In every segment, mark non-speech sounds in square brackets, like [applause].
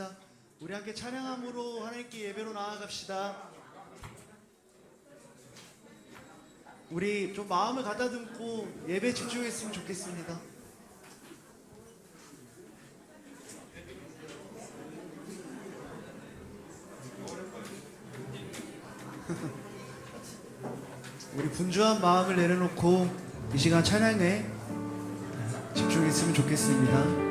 좋겠습니다. 우리 함께 찬양함으로 하나님께 예배로 나아갑시다. 우리 좀 마음을 가다듬고 예배 집중했으면 좋겠습니다. [laughs] 우리 분주한 마음을 내려놓고 이 시간 찬양에 집중했으면 좋겠습니다.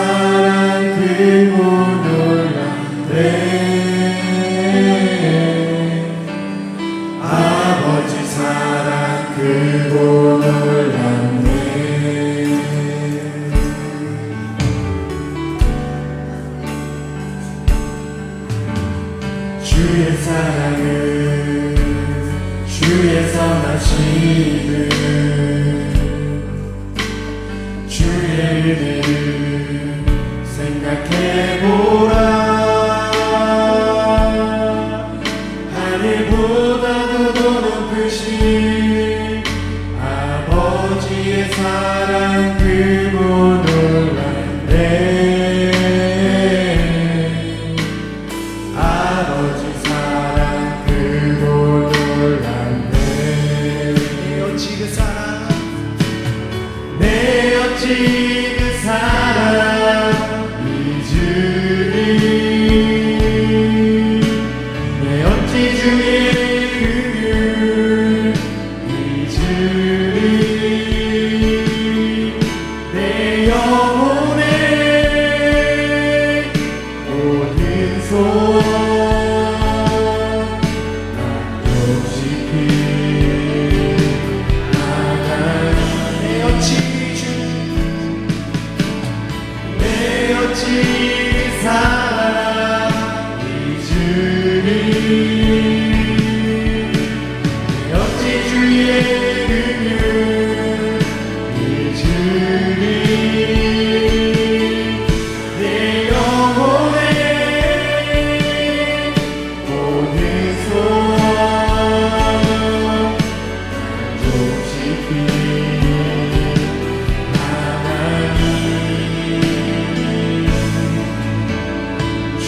내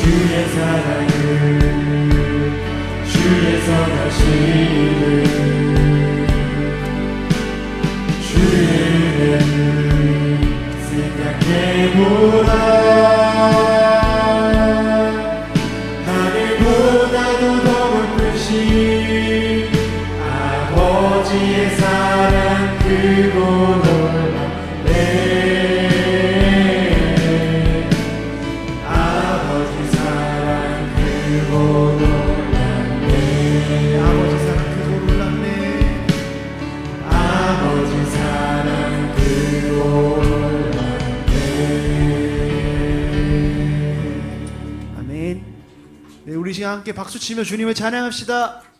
주의 사랑을 주의 선하심을 주의 은혜를 생각해보라 네 우리 시간 함께 박수 치며 주님을 찬양합시다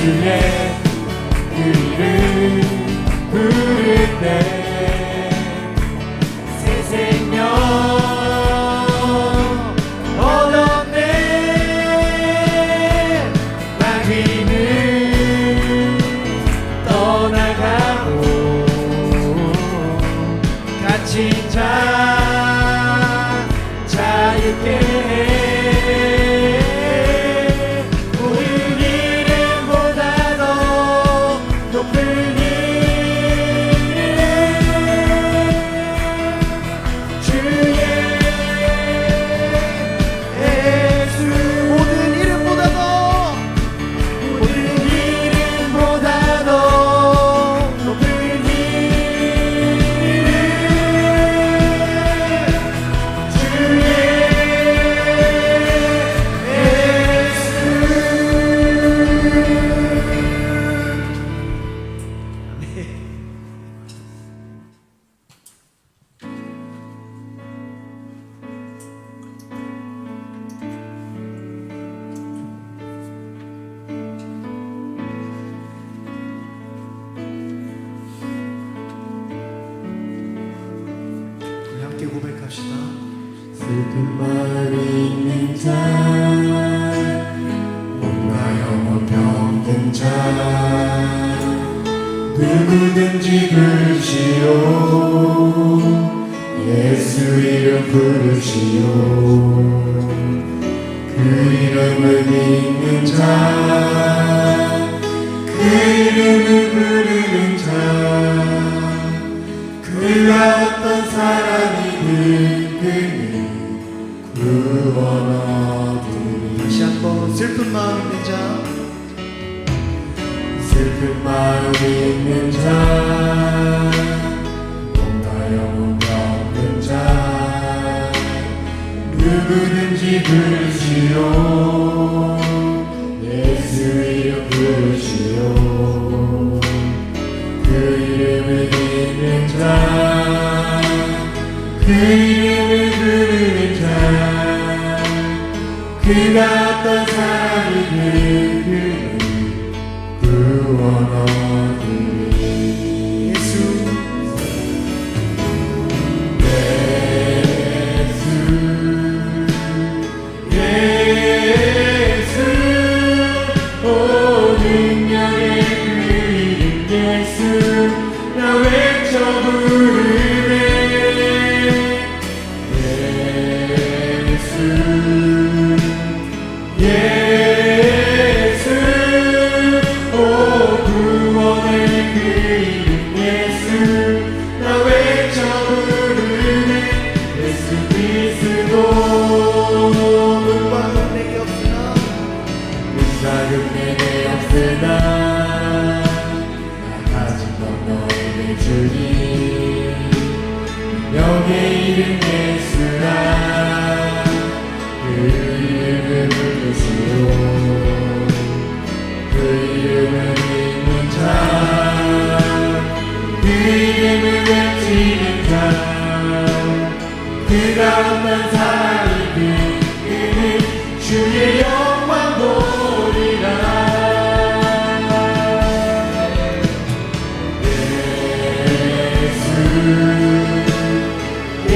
예수의 그 이름 부를 때 새 생명 얻었네. 마귀는 떠나가고 갇힌 자 자유케 누구든지 부르시오. 예수 이름 부르시오. 그 이름을 믿는 자 그 이름을 부르는 자 그가 어떤 사람이든지 구원 얻으리. 다시 한번 슬픈 마음 있는 자 슬픈 마음 있는 자 몸과 영혼 병든 자 누구든지 부르시오. 예수 이름 부르시오. 그 이름을 믿는 자, 그 이름을 부르는 자, 그가 어떤 사람이든 구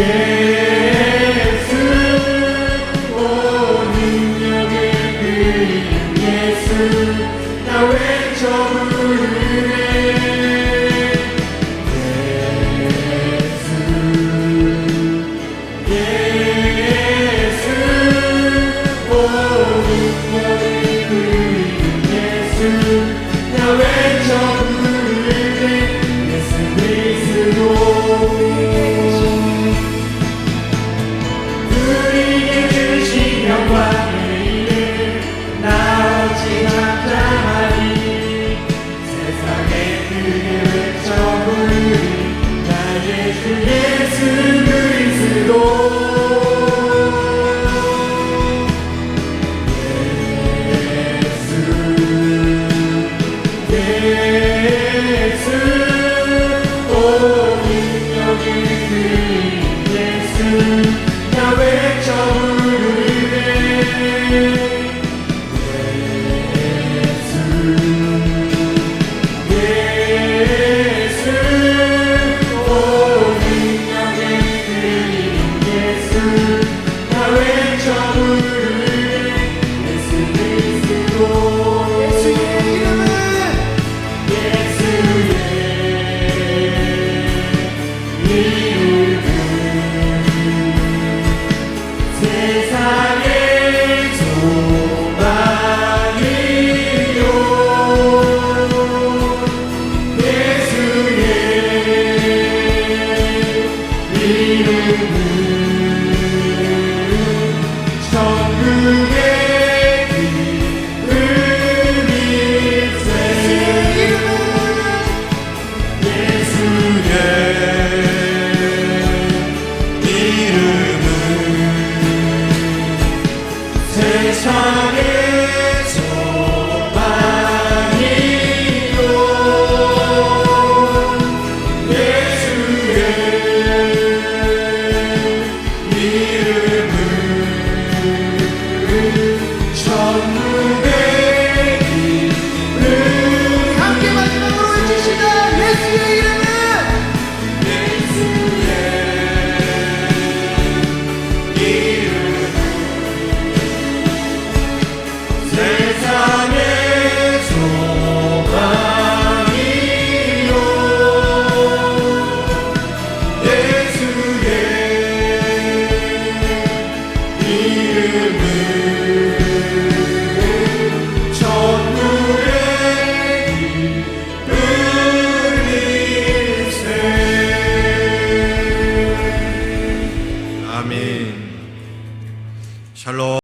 예